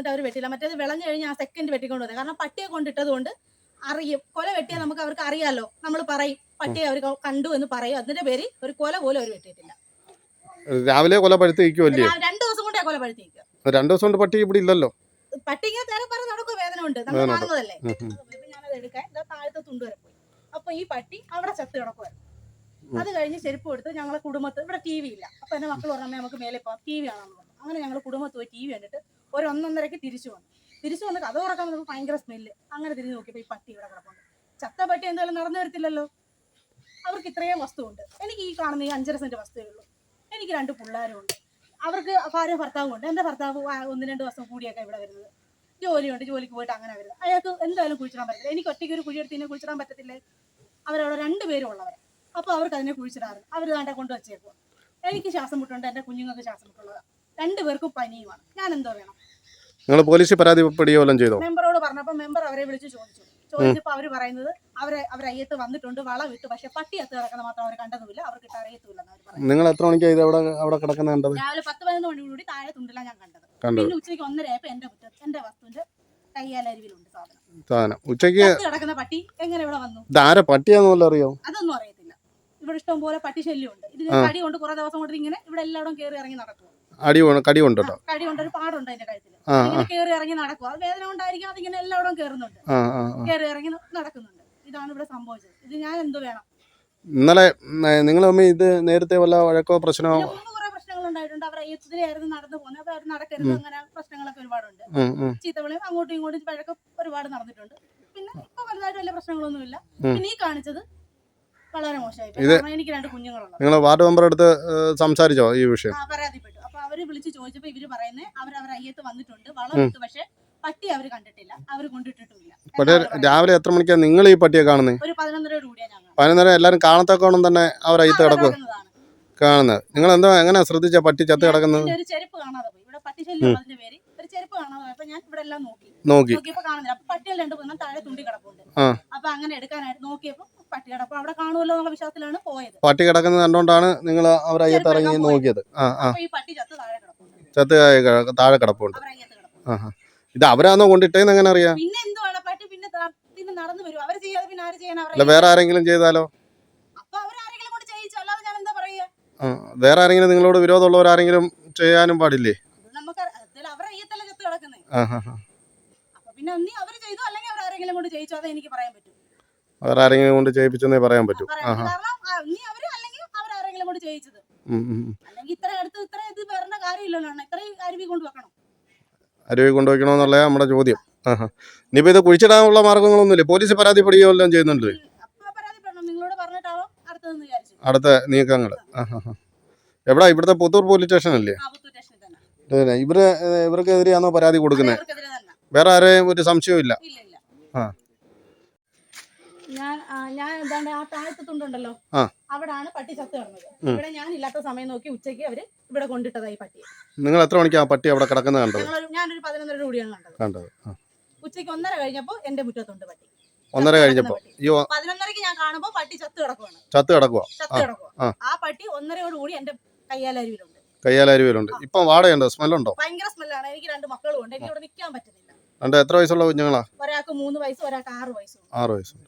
നിന്നിട്ട് അവർ വെട്ടില്ല. മറ്റേത് വിളഞ്ഞു കഴിഞ്ഞാൽ ആ സെക്കൻഡ് വെട്ടിക്കൊണ്ട് വന്നത് കാരണം പട്ടിയെ കൊണ്ടിട്ടത് കൊണ്ട് അറിയും. കൊല വെട്ടിയാൽ നമുക്ക് അവർക്ക് അറിയാലോ. നമ്മൾ പറയും. പട്ടിയെ അവർ കണ്ടു എന്ന് പറയും. അതിന്റെ പേര് ഒരു കൊല പോലും അവർ വെട്ടിയിട്ടില്ല. രാവിലെ കൊല പഴുത്ത് നിൽക്കുമല്ലേ ഞാൻ രണ്ടു ദിവസം കൊണ്ടേ കൊല പഴുത്തിരിക്കുക രണ്ടു ദിവസം കൊണ്ട് പട്ടി ഇവിടെ ഇല്ലല്ലോ. പട്ടിക്ക് തേരെ പറഞ്ഞ് നടക്കും വേദന ഉണ്ട് നമ്മൾ ഉം. ഞാനത് എടുക്കാൻ ഇതാ താഴത്തെ തുണ്ട് വരെ പോയി. അപ്പൊ ഈ പട്ടി അവിടെ ചത്ത് കിടക്കുമായിരുന്നു അത് കഴിഞ്ഞ് ചെരുപ്പ് കൊടുത്ത് ഞങ്ങളെ കുടുംബത്ത് ഇവിടെ ടി വി ഇല്ല. അപ്പൊ എന്റെ മക്കൾ പറഞ്ഞാൽ "അമ്മേ, നമുക്ക് മേലെ പോവാം. ടി വി കാണാൻ പറഞ്ഞു അങ്ങനെ ഞങ്ങൾ കുടുംബത്ത് പോയി ടി വി കണ്ടിട്ട് ഒരു ഒന്നൊന്നരക്ക് തിരിച്ചു വന്നു. തിരിച്ചു വന്ന് കഥ തുറക്കാൻ നമുക്ക് ഭയങ്കര സ്മെല്ല് അങ്ങനെ തിരിഞ്ഞു നോക്കിയപ്പോ ഈ പട്ടി ഇവിടെ കിടപ്പുണ്ട്. ചത്ത പട്ടി എന്തായാലും നടന്നു വരത്തില്ലല്ലോ? അവർക്ക് ഇത്രയും വസ്തുവുണ്ട്. എനിക്ക് ഈ കാണുന്ന ഈ അഞ്ചര സെന്റ് വസ്തുവേ ഉള്ളൂ. എനിക്ക് രണ്ട് പിള്ളേരും ഉണ്ട് അവർക്ക് ഭാര്യ ഭർത്താവും ഉണ്ട് എന്റെ ഭർത്താവ് ഒന്ന് രണ്ട് ദിവസം കൂടിയൊക്കെ ഇവിടെ വരുന്നത്. ജോലിയുണ്ട്. ജോലിക്ക് പോയിട്ട് അങ്ങനെ വരുന്നത്. അയാൾക്ക് എന്തായാലും കുഴിച്ചിടാൻ പറ്റില്ല എനിക്ക് ഒറ്റയ്ക്ക് ഒരു കുഴിയെടുത്ത് ഇതിനെ കുഴിച്ചിടാൻ പറ്റത്തില്ലേ? അവരവിടെ രണ്ടുപേരും ഉള്ളവരെ. അപ്പോൾ അവർക്ക് അതിനെ കുഴിച്ചിടാറ്. അവർ താണ്ടെ കൊണ്ട് വച്ചേക്കും എനിക്ക് ശ്വാസം മുട്ടുണ്ട്. എന്റെ കുഞ്ഞുങ്ങൾക്ക് ശ്വാസം മുട്ടുള്ളതാണ് രണ്ടുപേർക്കും പനിയുമാണ്. ഞാൻ എന്തോ വേണം നിങ്ങൾ പോലീസിൽ പരാതിപ്പെടുകയോ വല്ലതും ചെയ്തോ? മെമ്പറോട് പറഞ്ഞപ്പോൾ മെമ്പർ അവരെ വിളിച്ച് ചോദിച്ചു. ചോദിച്ചപ്പോൾ അവർ പറയുന്നത് അവരെ അവർ അയ്യത്ത് വന്നിട്ടുണ്ട് വള വിട്ട്. പക്ഷെ പട്ടി അത്ത് കിടക്കുന്ന മാത്രം അവർ കണ്ടതുമില്ല. അവർക്ക് ഇട്ട് നിങ്ങൾ എത്ര മണിക്കാണ് ഇത് അവിടെ അവിടെ കിടക്കുന്ന കണ്ടത്? രാവിലെ പത്ത് പതിനൊന്ന് മണിയോടുകൂടി താഴെ തുണ്ടല്ല ഞാൻ കണ്ടത്. പിന്നെ ഉച്ചയ്ക്ക് ഒന്നര എന്റെ മുറ്റത്ത് എന്റെ വസ്തുവിന്റെ കയ്യാലരുവിലുണ്ട് സാധനം. സാധനം. ഉച്ചയ്ക്ക് കിടക്കുന്ന പട്ടി എങ്ങനെ ഇവിടെ വന്നു? ഇതാരെ പട്ടിയാന്ന് അറിയോ? അതൊന്നും അറിയത്തില്ല. ഇവിടെ ഇഷ്ടം പോലെ പട്ടി ശല്യമുണ്ട്. ഇതിന്. കടി കൊണ്ട് കുറെ ദിവസം കൊണ്ട് ഇങ്ങനെ ഇവിടെ എല്ലായിടവും കയറി ഇറങ്ങി നടക്കുക അടി കടി ഉണ്ട് കേട്ടോ. കടി കൊണ്ട് ഒരു പാടുണ്ട് അതിന്റെ കഴുത്തിൽ ഇങ്ങനെ കയറി ഇറങ്ങി അത് വേദന കൊണ്ടായിരിക്കും അതിങ്ങനെ എല്ലായിടവും കയറുന്നുണ്ട് ആ ആ ആ. കയറി ഇറങ്ങി നടക്കുന്നുണ്ട്. ഇതാണ് ഇവിടെ സംഭവിച്ചത്. ഇത് ഞാൻ എന്തോ വേണം? ഇന്നലെ നിങ്ങൾ തമ്മിൽ ഇത് നേരത്തെ വല്ല വഴക്കോ പ്രശ്നമോ? പ്രശ്നങ്ങൾ ഉണ്ടായിട്ടുണ്ട്. അവർ നടന്നു പോകുന്നത്. അവർ നടക്കരുത് അങ്ങനെ പ്രശ്നങ്ങളൊക്കെ ഒരുപാടുണ്ട്. ചീത്തവിളിയും അങ്ങോട്ടും ഇങ്ങോട്ടും വഴക്കം ഒരുപാട് നടന്നിട്ടുണ്ട്. പിന്നെ ഇപ്പൊ വലുതായിട്ട് വലിയ പ്രശ്നങ്ങളൊന്നുമില്ല ഉം. പിന്നെ ഈ കാണിച്ചത് വളരെ മോശമായി എനിക്ക് രണ്ട് കുഞ്ഞുങ്ങളുണ്ട് നിങ്ങൾ വാർഡ് മെമ്പർ അടുത്ത് സംസാരിച്ചോ ഈ വിഷയം? പരാതിപ്പെട്ടു ചോദിച്ചപ്പോ ഇവർ പറയുന്നത് അവർ അവർ അയ്യത്ത് വന്നിട്ടുണ്ട് വളം ഇട്ടു പക്ഷെ പട്ടി അവർ കണ്ടിട്ടില്ല അവർ കൊണ്ടിട്ടിട്ടില്ല പക്ഷേ രാവിലെ എത്ര മണിക്കാണ് നിങ്ങൾ ഈ പട്ടിയെ കാണുന്നത് ഒരു പതിനൊന്നരയോട് കൂടിയാണ് ഞങ്ങൾ പതിനൊന്നര എല്ലാവരും കാണത്തക്കോണം തന്നെ അവർ അയ്യത്ത് കിടക്കും കാണുന്നത്. നിങ്ങൾ എന്താ എങ്ങനെ ശ്രദ്ധിച്ച പട്ടി ചത്ത് കിടക്കുന്നത്? ഒരു ചെരുപ്പ് കാണാതെ പോയി. ഇവിടെ പട്ടി ശല്യം അതിന്റെ പേര് ഒരു ചെരുപ്പ് കാണാതെ പോയി. ഞാൻ ഇവിടെ എല്ലാം നോക്കി. നോക്കി. നോക്കിയപ്പോ കാണുന്നില്ല. അപ്പൊ പട്ടികൾ രണ്ട് പോകുന്ന താഴെ തുണ്ടി കിടപ്പുണ്ട്. ആ. അപ്പൊ അങ്ങനെ എടുക്കാനായിട്ട് നോക്കിയപ്പോ പട്ടി കിടപ്പ്. അവിടെ കാണുമല്ലോ എന്നുള്ള വിശ്വാസത്തിലാണ് പോയത്. പട്ടി കിടക്കുന്നത് കണ്ടോണ്ടാണ് നിങ്ങൾ അവർ അയ്യത്ത് ഇറങ്ങി നോക്കിയത്. ആ ആ. ഈ പട്ടി ചത്ത് താഴെ ചത്ത് താഴെ കിടപ്പുണ്ട്. ആ. ഇത് അവരാണോ കൊണ്ടിട്ടേന്ന് എങ്ങനെ അറിയാം? അല്ല വേറെ ആരെങ്കിലും ചെയ്താലോ? വേറെ ആരെങ്കിലും നിങ്ങളോട് വിരോധമുള്ളവർ ആരെങ്കിലും ചെയ്യാനും പാടില്ലേ? വേറെ ആരെങ്കിലും കൊണ്ട് ചെയ്യിപ്പിച്ചെന്നേ പറയാൻ പറ്റൂ. പറയാൻ ആ പറ്റും. കാരണം ആ, അവർ അല്ലെങ്കിൽ അവരാരെങ്കിലും കൊണ്ട് ചെയ്യിച്ചത്. ഉം, ഉം, ഉം. അല്ലെങ്കിൽ ഇത്ര ഇത്രയും അരുവി കൊണ്ട് വെക്കണം? അരുവി നമ്മുടെ ചോദ്യം. ആ ഹാ ഇനിയിപ്പോ ഇത് കുഴിച്ചിടാനുള്ള മാർഗങ്ങളൊന്നുമില്ല? പോലീസ് പരാതിപ്പെടുകയോ എല്ലാം ചെയ്യുന്നുണ്ട് അടുത്ത നീക്കങ്ങൾ ആ ഹാ. എവിടാ? ഇവിടുത്തെ പുത്തൂർ പോലീസ് സ്റ്റേഷൻ അല്ലേ ഇവർ ഇവർക്കെതിരെയാണോ പരാതി കൊടുക്കുന്നത്? വേറെ ആരെയും ഒരു സംശയവും ഇല്ല. ആ. ഞാൻ ആ, ഞാൻ എന്താണ്ട് ആ താഴത്തെ തുണ്ടുണ്ടല്ലോ ആ. അവിടാണ് പട്ടി ചത്ത് കിടന്നത്. ഇവിടെ ഞാൻ ഇല്ലാത്ത സമയം നോക്കി ഉച്ചയ്ക്ക് അവർ ഇവിടെ കൊണ്ടിട്ടതായി പട്ടി നിങ്ങൾ എത്ര മണിക്കാ പട്ടി അവിടെ കിടക്കുന്ന കണ്ടത്? ഞാനൊരു പതിനൊന്നര കൂടിയാണ് കണ്ടത്. കണ്ടത് ഉച്ചയ്ക്ക് ഒന്നര കഴിഞ്ഞപ്പോ എന്റെ മുറ്റത്തുണ്ട് പട്ടി. ഒന്നര കഴിഞ്ഞപ്പോ. അയ്യോ. പതിനൊന്നരക്ക് ഞാൻ കാണുമ്പോ പട്ടി ചത്ത് കിടക്കുവാണ്. ചത്ത് കിടക്കുക ചത്ത് ആ, കിടക്കുക ആ. ആ പട്ടി ഒന്നരയോട് കൂടി എന്റെ കയ്യാലരുവിലുണ്ട്. കയ്യാലരുവിലുണ്ട്. ഇപ്പൊ വാടയുണ്ടോ സ്മെല്ലുണ്ടോ? ഭയങ്കര സ്മെല്ലാണ്. എനിക്ക് രണ്ട് മക്കളും ഉണ്ട് എനിക്ക് ഇവിടെ നിൽക്കാൻ പറ്റുന്നില്ല. രണ്ട് എത്ര വയസ്സുള്ള കുഞ്ഞുങ്ങളാ? ഒരാൾക്ക് മൂന്ന് വയസ്സ് ഒരാൾക്ക് ആറ് വയസ്സും. ആറ് വയസ്സുണ്ട്